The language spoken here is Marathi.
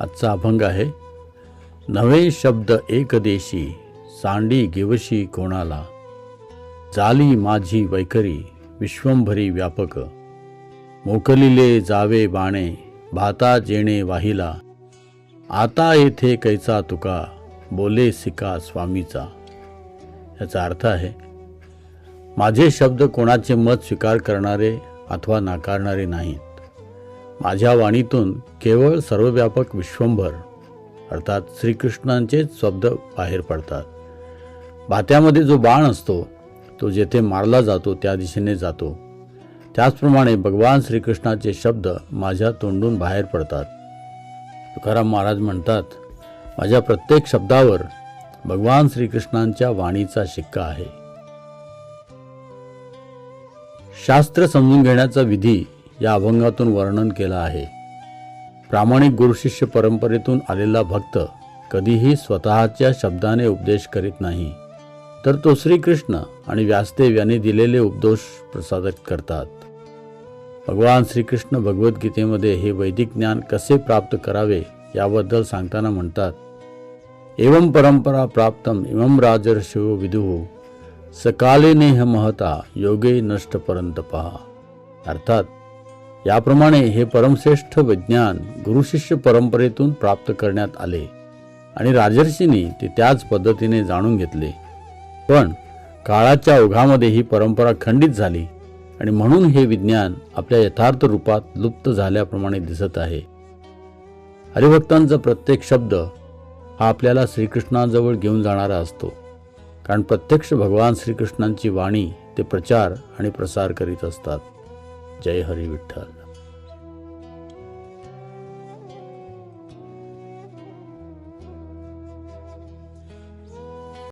आजचा अभंग आहे नवे शब्द एकदेशी सांडी गिवशी कोणाला? जाली माझी वैखरी विश्वंभरी व्यापक. मोकलिले जावे बाणे भाता जेणे वाहिला. आता येथे कैचा तुका बोले सिका स्वामीचा. याचा अर्थ आहे माझे शब्द कोणाचे मत स्वीकार करणारे अथवा नाकारणारे नाहीत. माझ्या वाणीतून केवळ सर्वव्यापक विश्वंभर अर्थात श्रीकृष्णांचेच शब्द बाहेर पडतात. भात्यामध्ये जो बाण असतो तो जेथे मारला जातो त्या दिशेने जातो. त्याचप्रमाणे भगवान श्रीकृष्णाचे शब्द माझ्या तोंडून बाहेर पडतात. तुकाराम महाराज म्हणतात माझ्या प्रत्येक शब्दावर भगवान श्रीकृष्णांच्या वाणीचा शिक्का आहे. शास्त्र समजून घेण्याचा विधी या अभंगातून वर्णन केलं आहे. प्रामाणिक गुरुशिष्य परंपरेतून आलेला भक्त कधीही स्वतःच्या शब्दाने उपदेश करीत नाही तर तो श्रीकृष्ण आणि व्यासदेव यांनी दिलेले उपदोष प्रसादक करतात. भगवान श्रीकृष्ण भगवद्गीतेमध्ये हे वैदिक ज्ञान कसे प्राप्त करावे याबद्दल सांगताना म्हणतात एवं परंपरा प्राप्तम इमं राजर्षिव विदुः सकाले नेह महता योगे नष्ट परंत पहा अर्थात याप्रमाणे हे परमश्रेष्ठ विज्ञान गुरुशिष्य परंपरेतून प्राप्त करण्यात आले आणि राजर्षींनी ते त्याच पद्धतीने जाणून घेतले. पण काळाच्या ओघामध्ये ही परंपरा खंडित झाली आणि म्हणून हे विज्ञान आपल्या यथार्थ रूपात लुप्त झाल्याप्रमाणे दिसत आहे. हरिभक्तांचा प्रत्येक शब्द हा आपल्याला श्रीकृष्णाजवळ घेऊन जाणारा असतो. कारण प्रत्यक्ष भगवान श्रीकृष्णांची वाणी ते प्रचार आणि प्रसार करीत असतात. जय हरी विठ्ठल.